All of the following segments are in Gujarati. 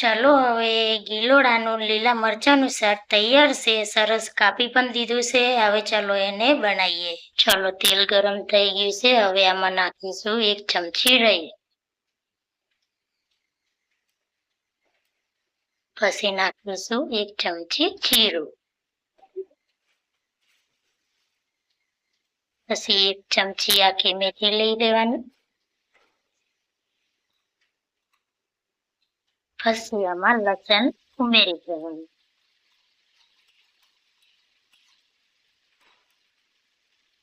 ચાલો, હવે ગીલોડાનું લીલા મરચાંનું શાક તૈયાર છે. સરસ કાપી પણ દીધું છે. હવે ચાલો એને બનાવીએ. ચાલો, તેલ ગરમ થઈ ગયું છે. હવે આમાં નાખીશું એક ચમચી રહી પછી નાખીશું એક ચમચી જીરું. પછી એક ચમચી આખી મેથી લઈ લેવાની આમાં લસણ ઉમેરી દેવાનું.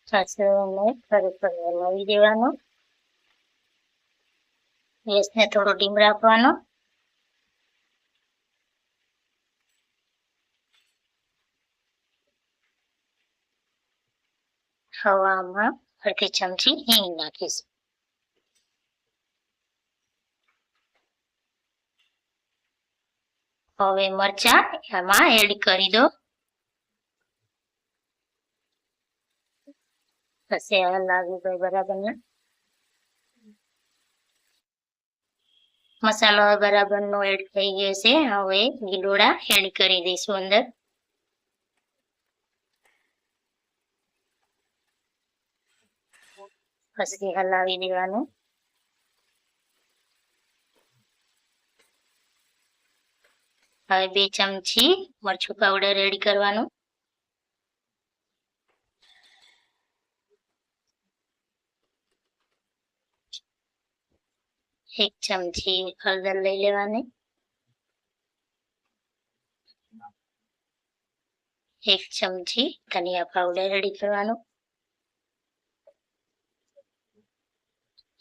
પછી ફરી ફરી હલાવી દેવાનો. ગેસને થોડો ડીમ રાખવાનો. હવામાં અડધી ચમચી હિંગ નાખીશું. હવે મરચા એમાં એડ કરી દો. પછી હલાવી દો બરાબર ને? મસાલો બરાબર નો એડ થઈ ગયો છે. હવે ગીલોડા એડ કરી દઈશું અંદર. પછી હલાવી દેવાનું. હવે બે ચમચી મરચું પાવડર એડ કરવાનું. એક ચમચી હળદર લઈ લેવાની. એક ચમચી ધનિયા પાવડર એડ કરવાનું.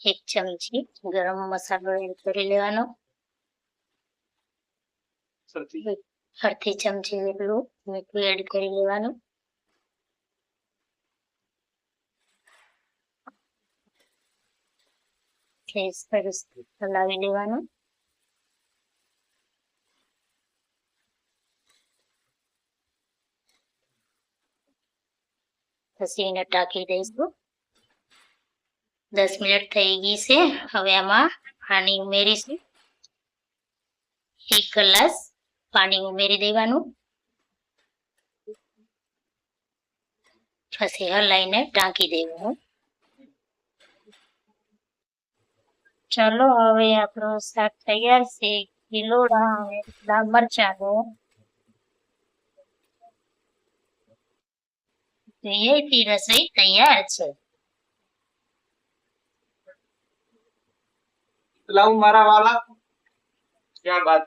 એક ચમચી ગરમ મસાલો એડ કરી લેવાનો. અડધી ચમચી જેટલું મીઠું એડ કરી લેવાનું. ફેસ પર હલાવી લેવાનું. પછી એને ટાંકી દઈશું. દસ મિનિટ થઈ ગઈ છે. હવે આમાં પાણી ઉમેરીશું. એક ગ્લાસ પાણી ઉમેરી દેવાનું. પછી હલાઈને ઢાંકી દેવું ચલો, હવે આપણું શાક તૈયાર છે. લીલોડા અને લાલ રસોઈ તૈયાર છે. લાવ મારા વાલા? ક્યાં બાત